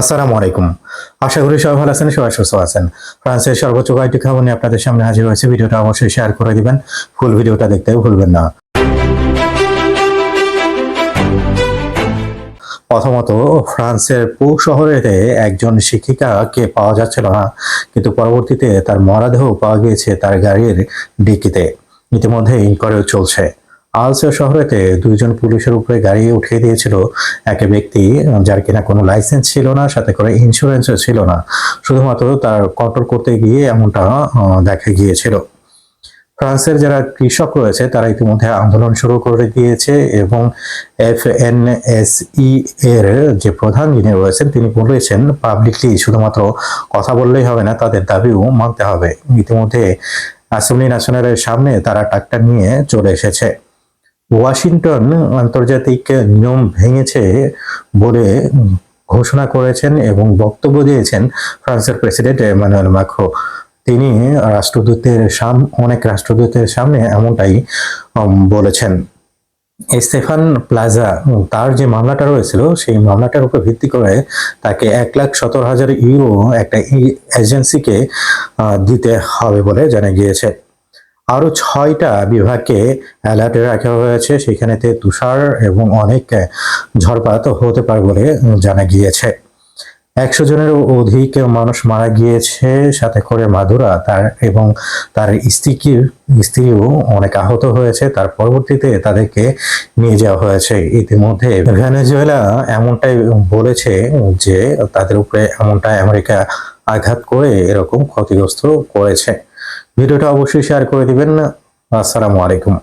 আসসালামু আলাইকুম। আশা করি সবাই ভালো আছেন, সবাই সুস্থ আছেন। ফ্রান্সের সর্বোচ্চ কয়েকটি খবর নিয়ে আপনাদের সামনে হাজির হয়েছে। ভিডিওটা অবশ্যই শেয়ার করে দিবেন, ফুল ভিডিওটা দেখতে ভুলবেন না। প্রথমত, ফ্রান্সের পো শহরেতে একজন শিক্ষিকাকে পাওয়া যাচ্ছিল না, কিন্তু পরবর্তীতে তার মরাদেহ পাওয়া গিয়েছে তার গাড়ির ডিকিতে। ইতিমধ্যে ইনকোয়ারি চলছে। আলসা শহরেতে দুইজন পুলিশের উপরে গাড়ি উঠিয়ে দিয়েছিল এক ব্যক্তি, যার কিনা কোনো লাইসেন্স ছিল না, সাথে করে ইন্স্যুরেন্সও ছিল না। শুধুমাত্র তার কন্ট্রোল করতে গিয়ে এমনটা দেখা গিয়েছিল। ফ্রান্সের যারা কৃষক রয়েছে, তারা ইতিমধ্যে আন্দোলন শুরু করে দিয়েছে এবং এফ এন এস ই এর যে প্রধান যিনি রয়েছেন, তিনি বলেছেন পাবলিকলি শুধুমাত্র কথা বললেই হবে না, তাদের দাবিও মানতে হবে। ইতিমধ্যে অ্যাসেম্বলি ন্যাশনালের সামনে তারা ট্রাক্টর নিয়ে চলে এসেছে। ওয়াশিংটন আন্তর্জাতিক নিয়ম ভেঙেছে বলে ঘোষণা করেছেন এবং বক্তব্য দিয়েছেন ফ্রান্সের প্রেসিডেন্ট এমানুয়েল মাক্রো তিনি রাষ্ট্রদূতের সাম, অনেক রাষ্ট্রদূতের সামনে এমনটাই বলেছেন। স্টেফান প্লাজা, তার যে মামলাটা রয়েছিল, সেই মামলাটার উপর ভিত্তি করে তাকে এক লাখ সতেরো হাজার ইউরো একটা এজেন্সিকে দিতে হবে বলে জানা গিয়েছে। আরও ছয়টা বিভাগকে অ্যালার্টে রাখা হয়েছে। সেখানেতে তুষার এবং অনেক ঝড়পাত হতে পারে বলে জানা গিয়েছে। একশো জনের অধিক মানুষ মারা গিয়েছে। সাথে করে মাধুরা তার এবং তার স্ত্রীকে, স্ত্রীও অনেক আহত হয়েছে। তার পরবর্তীতে তাদেরকে নিয়ে যাওয়া হয়েছে। ইতিমধ্যে ভেনেজুয়েলা এমনটাই বলেছে যে তাদের উপরে এমনটা আমেরিকা আঘাত করে এরকম ক্ষতিগ্রস্ত করেছে। ভিডিওটা অবশ্যই শেয়ার করে দিবেন। আসসালামু আলাইকুম।